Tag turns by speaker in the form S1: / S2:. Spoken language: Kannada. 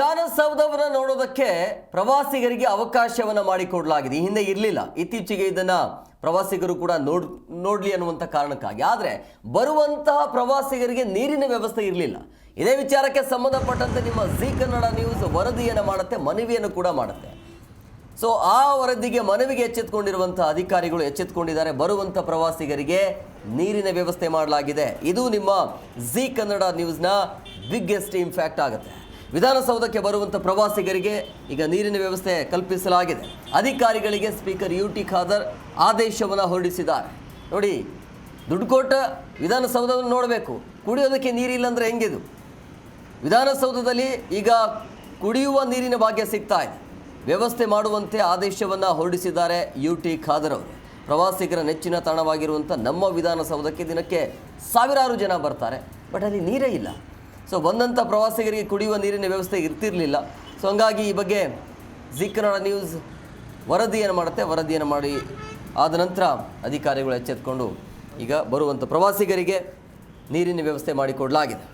S1: ವಿಧಾನಸೌಧವನ್ನು ನೋಡೋದಕ್ಕೆ ಪ್ರವಾಸಿಗರಿಗೆ ಅವಕಾಶವನ್ನು ಮಾಡಿಕೊಡಲಾಗಿದೆ. ಈ ಹಿಂದೆ ಇರಲಿಲ್ಲ. ಇತ್ತೀಚೆಗೆ ಇದನ್ನು ಪ್ರವಾಸಿಗರು ಕೂಡ ನೋಡ್, ನೋಡಲಿ ಅನ್ನುವಂಥ ಕಾರಣಕ್ಕಾಗಿ. ಆದರೆ ಬರುವಂತಹ ಪ್ರವಾಸಿಗರಿಗೆ ನೀರಿನ ವ್ಯವಸ್ಥೆ ಇರಲಿಲ್ಲ. ಇದೇ ವಿಚಾರಕ್ಕೆ ಸಂಬಂಧಪಟ್ಟಂತೆ ನಿಮ್ಮ ಜಿ ಕನ್ನಡ ನ್ಯೂಸ್ ವರದಿಯನ್ನು ಮಾಡುತ್ತೆ, ಮನವಿಯನ್ನು ಕೂಡ ಮಾಡುತ್ತೆ. ಸೊ, ಆ ವರದಿಗೆ ಮನವಿಗೆ ಎಚ್ಚೆತ್ತುಕೊಂಡಿರುವಂಥ ಅಧಿಕಾರಿಗಳು ಎಚ್ಚೆತ್ತುಕೊಂಡಿದ್ದಾರೆ ಬರುವಂಥ ಪ್ರವಾಸಿಗರಿಗೆ ನೀರಿನ ವ್ಯವಸ್ಥೆ ಮಾಡಲಾಗಿದೆ. ಇದು ನಿಮ್ಮ ಜಿ ಕನ್ನಡ ನ್ಯೂಸ್ನ ಬಿಗ್ಗೆಸ್ಟ್ ಇಂಪ್ಯಾಕ್ಟ್ ಆಗುತ್ತೆ. ವಿಧಾನಸೌಧಕ್ಕೆ ಬರುವಂಥ ಪ್ರವಾಸಿಗರಿಗೆ ಈಗ ನೀರಿನ ವ್ಯವಸ್ಥೆ ಕಲ್ಪಿಸಲಾಗಿದೆ. ಅಧಿಕಾರಿಗಳಿಗೆ ಸ್ಪೀಕರ್ ಯು ಟಿ ಖಾದರ್ ಆದೇಶವನ್ನು ಹೊರಡಿಸಿದ್ದಾರೆ. ನೋಡಿ ದುಡ್ಡು ಕೊಟ್ಟ ವಿಧಾನಸೌಧವನ್ನು ನೋಡಬೇಕು. ಕುಡಿಯೋದಕ್ಕೆ ನೀರಿಲ್ಲ ಅಂದರೆ ಹೆಂಗಿದು? ವಿಧಾನಸೌಧದಲ್ಲಿ ಈಗ ಕುಡಿಯುವ ನೀರಿನ ಭಾಗ್ಯ ಸಿಗ್ತಾ ಇದೆ. ವ್ಯವಸ್ಥೆ ಮಾಡುವಂತೆ ಆದೇಶವನ್ನು ಹೊರಡಿಸಿದ್ದಾರೆ ಯು ಟಿ ಖಾದರ್ ಅವರು. ಪ್ರವಾಸಿಗರ ನೆಚ್ಚಿನ ತಾಣವಾಗಿರುವಂಥ ನಮ್ಮ ವಿಧಾನಸೌಧಕ್ಕೆ ದಿನಕ್ಕೆ ಸಾವಿರಾರು ಜನ ಬರ್ತಾರೆ. ಬಟ್ ಅಲ್ಲಿ ನೀರೇ ಇಲ್ಲ. ಸೊ ಬಂದಂಥ ಪ್ರವಾಸಿಗರಿಗೆ ಕುಡಿಯುವ ನೀರಿನ ವ್ಯವಸ್ಥೆ ಇರ್ತಿರಲಿಲ್ಲ. ಸೊ ಹಂಗಾಗಿ ಈ ಬಗ್ಗೆ ಜಿ ಕನ್ನಡ ನ್ಯೂಸ್ ವರದಿಯನ್ನು ಮಾಡುತ್ತೆ. ವರದಿಯನ್ನು ಮಾಡಿ ಆದ ನಂತರ ಅಧಿಕಾರಿಗಳು ಎಚ್ಚೆತ್ಕೊಂಡು ಈಗ ಬರುವಂಥ ಪ್ರವಾಸಿಗರಿಗೆ ನೀರಿನ ವ್ಯವಸ್ಥೆ ಮಾಡಿಕೊಡಲಾಗಿದೆ.